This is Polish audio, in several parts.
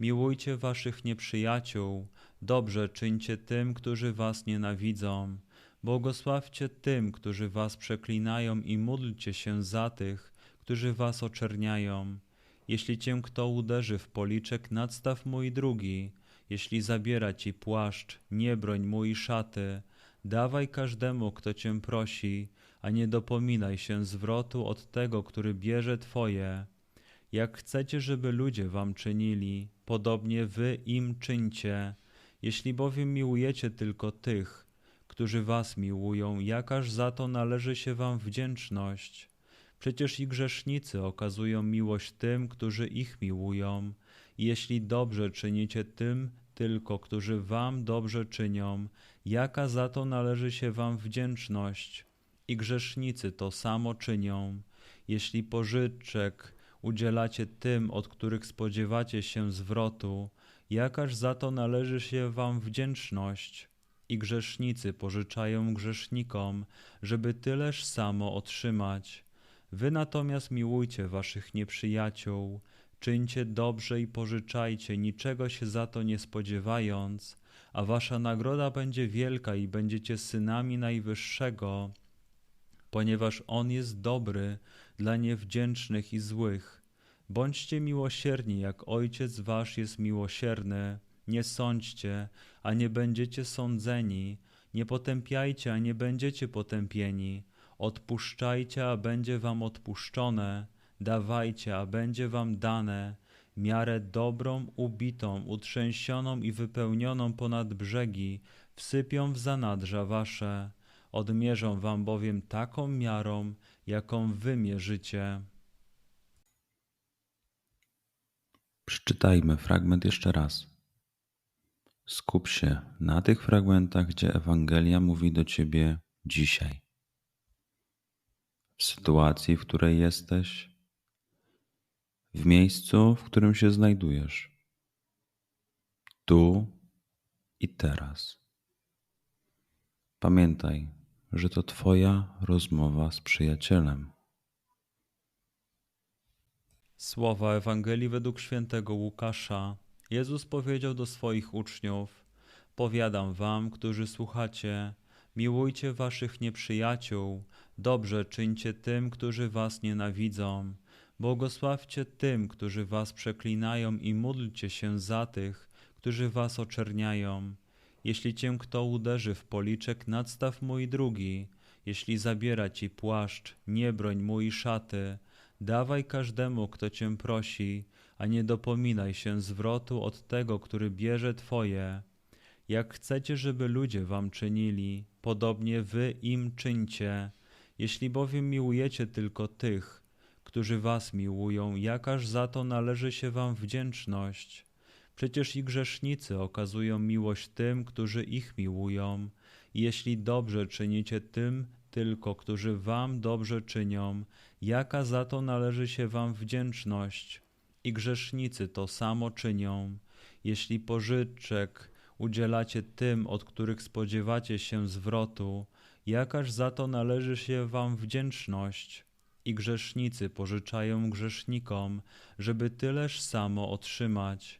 Miłujcie waszych nieprzyjaciół, dobrze czyńcie tym, którzy was nienawidzą. Błogosławcie tym, którzy was przeklinają i módlcie się za tych, którzy was oczerniają. Jeśli cię kto uderzy w policzek, nadstaw mój drugi. Jeśli zabiera ci płaszcz, nie broń mój szaty. Dawaj każdemu, kto cię prosi, a nie dopominaj się zwrotu od tego, który bierze twoje. Jak chcecie, żeby ludzie wam czynili, podobnie wy im czyńcie. Jeśli bowiem miłujecie tylko tych, którzy was miłują, jakaż za to należy się wam wdzięczność? Przecież i grzesznicy okazują miłość tym, którzy ich miłują. I jeśli dobrze czynicie tym tylko, którzy wam dobrze czynią, jaka za to należy się wam wdzięczność? I grzesznicy to samo czynią. Jeśli pożyczek udzielacie tym, od których spodziewacie się zwrotu, jakaż za to należy się wam wdzięczność. I grzesznicy pożyczają grzesznikom, żeby tyleż samo otrzymać. Wy natomiast miłujcie waszych nieprzyjaciół, czyńcie dobrze i pożyczajcie, niczego się za to nie spodziewając, a wasza nagroda będzie wielka i będziecie synami Najwyższego, ponieważ On jest dobry dla niewdzięcznych i złych. Bądźcie miłosierni, jak Ojciec Wasz jest miłosierny. Nie sądźcie, a nie będziecie sądzeni. Nie potępiajcie, a nie będziecie potępieni. Odpuszczajcie, a będzie wam odpuszczone. Dawajcie, a będzie wam dane. Miarę dobrą, ubitą, utrzęsioną i wypełnioną ponad brzegi wsypią w zanadrza wasze Odmierzą wam bowiem taką miarą, jaką wy mierzycie. Przeczytajmy fragment jeszcze raz. Skup się na tych fragmentach, gdzie Ewangelia mówi do ciebie dzisiaj. W sytuacji, w której jesteś, w miejscu, w którym się znajdujesz, tu i teraz. Pamiętaj, że to Twoja rozmowa z przyjacielem. Słowa Ewangelii według świętego Łukasza. Jezus powiedział do swoich uczniów: Powiadam wam, którzy słuchacie, miłujcie waszych nieprzyjaciół, dobrze czyńcie tym, którzy was nienawidzą. Błogosławcie tym, którzy was przeklinają i módlcie się za tych, którzy was oczerniają. Jeśli cię kto uderzy w policzek, nadstaw mój drugi. Jeśli zabiera ci płaszcz, nie broń mój szaty. Dawaj każdemu, kto cię prosi, a nie dopominaj się zwrotu od tego, który bierze twoje. Jak chcecie, żeby ludzie wam czynili, podobnie wy im czyńcie. Jeśli bowiem miłujecie tylko tych, którzy was miłują, jakaż za to należy się wam wdzięczność? Przecież i grzesznicy okazują miłość tym, którzy ich miłują. Jeśli dobrze czynicie tym tylko, którzy wam dobrze czynią, jaka za to należy się wam wdzięczność? I grzesznicy to samo czynią. Jeśli pożyczek udzielacie tym, od których spodziewacie się zwrotu, jakaż za to należy się wam wdzięczność? I grzesznicy pożyczają grzesznikom, żeby tyleż samo otrzymać.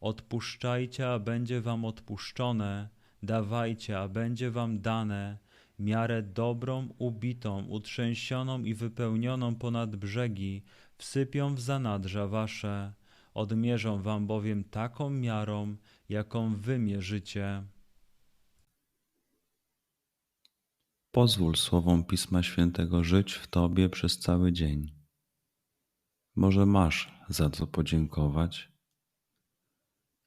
Odpuszczajcie, a będzie Wam odpuszczone. Dawajcie, a będzie Wam dane. Miarę dobrą, ubitą, utrzęsioną i wypełnioną ponad brzegi wsypią w zanadrza Wasze. Odmierzą Wam bowiem taką miarą, jaką Wy mierzycie. Pozwól słowom Pisma Świętego żyć w Tobie przez cały dzień. Może masz za co podziękować,